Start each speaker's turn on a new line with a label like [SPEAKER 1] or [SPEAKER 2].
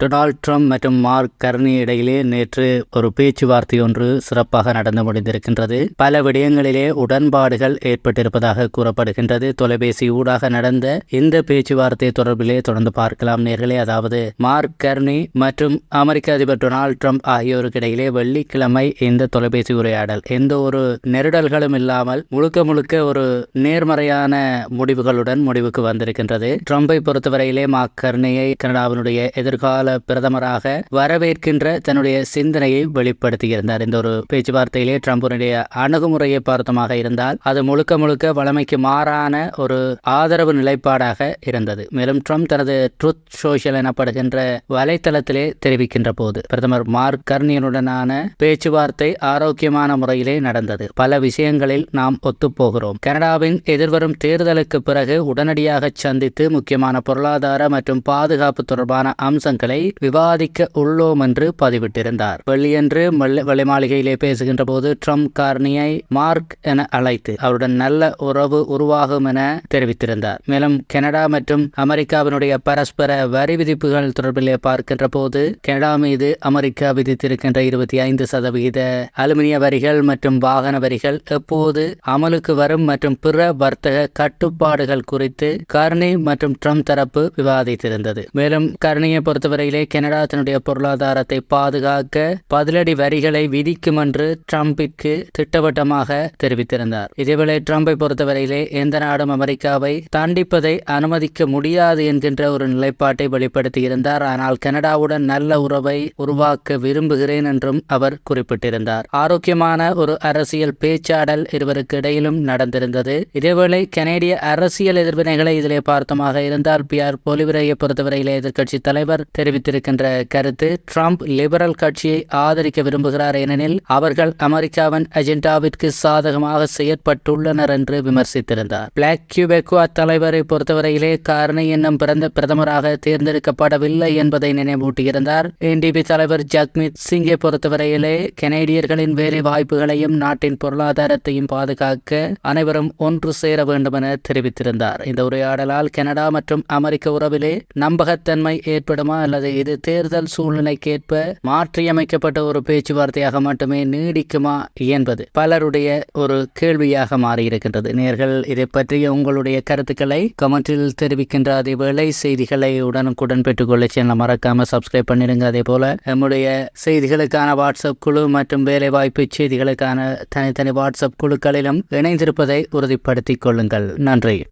[SPEAKER 1] Donald Trump மற்றும் Mark Carney இடையிலே நேற்று ஒரு பேச்சுவார்த்தை ஒன்று சிறப்பாக நடந்து முடிந்திருக்கின்றது. பல விடயங்களிலே உடன்பாடுகள் ஏற்பட்டிருப்பதாக கூறப்படுகின்றது. தொலைபேசி ஊடாக நடந்த இந்த பேச்சுவார்த்தை தொடர்பிலே தொடர்ந்து பார்க்கலாம் நேர்களே. அதாவது மார்க் கர்னி மற்றும் அமெரிக்க அதிபர் டொனால்ட் ட்ரம்ப் ஆகியோருக்கு இடையிலே வெள்ளிக்கிழமை இந்த தொலைபேசி உரையாடல். எந்த ஒரு நெருடல்களும் இல்லாமல் முழுக்க முழுக்க ஒரு நேர்மறையான முடிவுகளுடன் முடிவுக்கு வந்திருக்கின்றது. ட்ரம்பை பொறுத்தவரையிலே மார்க் கர்னியை கனடாவினுடைய எதிர்கால பிரதமராக வரவேற்கின்ற தன்னுடைய சிந்தனையை வெளிப்படுத்தியிருந்தார். இந்த ஒரு பேச்சுவார்த்தையிலே ட்ரம்புடைய அணுகுமுறையை பார்த்தமாக இருந்தால் அது முழுக்க முழுக்க வளமைக்கு மாறான ஒரு ஆதரவு நிலைப்பாடாக இருந்தது. மேலும் ட்ரம்ப் தனது ட்ருத் சோஷியல் எனப்படுகின்ற வலைத்தளத்திலே தெரிவிக்கின்ற போது பிரதமர் மார்க் கர்னியனுடனான பேச்சுவார்த்தை ஆரோக்கியமான முறையிலே நடந்தது. பல விஷயங்களில் நாம் ஒத்துப்போகிறோம். கனடாவின் எதிர்வரும் தேர்தலுக்கு பிறகு உடனடியாக சந்தித்து முக்கியமான பொருளாதார மற்றும் பாதுகாப்பு தொடர்பான அம்சங்களை விவாதிக்க உள்ளோம் என்று பதிவிட்டிருந்தார். வெள்ளியன்று வெள்ளை மாளிகையிலே பேசுகின்ற போது ட்ரம்ப் கார்னியை மார்க் என அழைத்து அவருடன் நல்ல உறவு உருவாகும் என தெரிவித்திருந்தார். மேலும் கனடா மற்றும் அமெரிக்காவினுடைய பரஸ்பர வரி விதிப்புகள் தொடர்பிலே பார்க்கின்ற போது கனடா மீது அமெரிக்கா விதித்திருக்கின்ற இருபத்தி ஐந்து சதவிகித அலுமினிய வரிகள் மற்றும் வாகன வரிகள் எப்போது அமலுக்கு வரும் மற்றும் பிற வர்த்தக கட்டுப்பாடுகள் குறித்து கர்னி மற்றும் ட்ரம்ப் தரப்பு விவாதித்திருந்தது. மேலும் கர்னியை பொறுத்தவரையிலே கனடா தன்னுடைய பொருளாதாரத்தை பாதுகாக்க பதிலடி வரிகளை விதிக்கும் என்று ட்ரம்பிற்கு திட்டவட்டமாக தெரிவித்திருந்தார். இதேவேளை ட்ரம்பை பொறுத்தவரையிலே எந்த நாடும் அமெரிக்காவை தண்டிப்பதை அனுமதிக்க முடியாது என்கின்ற ஒரு நிலைப்பாட்டை வெளிப்படுத்தியிருந்தார். ஆனால் கனடாவுடன் நல்ல உறவை உருவாக்க விரும்புகிறேன் என்றும் அவர் குறிப்பிட்டிருந்தார். ஆரோக்கியமான ஒரு அரசியல் பேச்சாடல் இருவருக்கு இடையிலும் நடந்திருந்தது. இதேவேளை கனேடிய அரசியல் எதிர்வினைகளை இதிலே பார்த்தமாக இருந்தால் பியார் பொலிவிரையை பொறுத்தவரையிலே எதிர்க்கட்சி தலைவர் தெரிவித்திருக்கின்ற கருத்து ட்ரம்ப் லிபரல் கட்சியை ஆதரிக்க விரும்புகிறார் ஏனெனில் அவர்கள் அமெரிக்காவின் அஜெண்டாவிற்கு சாதகமாக செயற்பட்டுள்ளனர் என்று விமர்சித்திருந்தார். பிளாக் கியூபெக்குவா தலைவரை பொறுத்தவரையிலே காரணி என்னும் பிறந்த பிரதமராக தேர்ந்தெடுக்கப்படவில்லை என்பதை நினைவூட்டியிருந்தார். என்டிபி தலைவர் ஜக்மித் சிங்கை பொறுத்தவரையிலே கனேடியர்களின் வேலை வாய்ப்புகளையும் நாட்டின் பொருளாதாரத்தையும் பாதுகாக்க அனைவரும் ஒன்று சேர வேண்டும் என தெரிவித்திருந்தார். இந்த உரையாடலால் கனடா மற்றும் அமெரிக்க உறவிலே நம்பகத்தன்மை ஏற்படுமா அல்லது இது தேர்தல் சூழ்நிலைக்கேற்ப மாற்றியமைக்கப்பட்ட ஒரு பேச்சுவார்த்தையாக மட்டுமே நீடிக்குமா என்பது பலருடைய ஒரு கேள்வியாக மாறியிருக்கின்றது. நேர்கள் இதை பற்றிய உங்களுடைய கருத்துக்களை கமெண்டில் தெரிவிக்கின்ற அதே செய்திகளை உடனுக்குடன் பெற்றுக்கொள்ள சேனல் மறக்காம சப்ஸ்கிரைப் பண்ணிடுங்க. அதே போல நம்முடைய செய்திகளுக்கான வாட்ஸ்அப் குழு மற்றும் வேலைவாய்ப்பு செய்திகளுக்கான தனித்தனி வாட்ஸ்அப் குழுக்களிலும் இணைந்திருப்பதை உறுதிப்படுத்திக் கொள்ளுங்கள். நன்றி.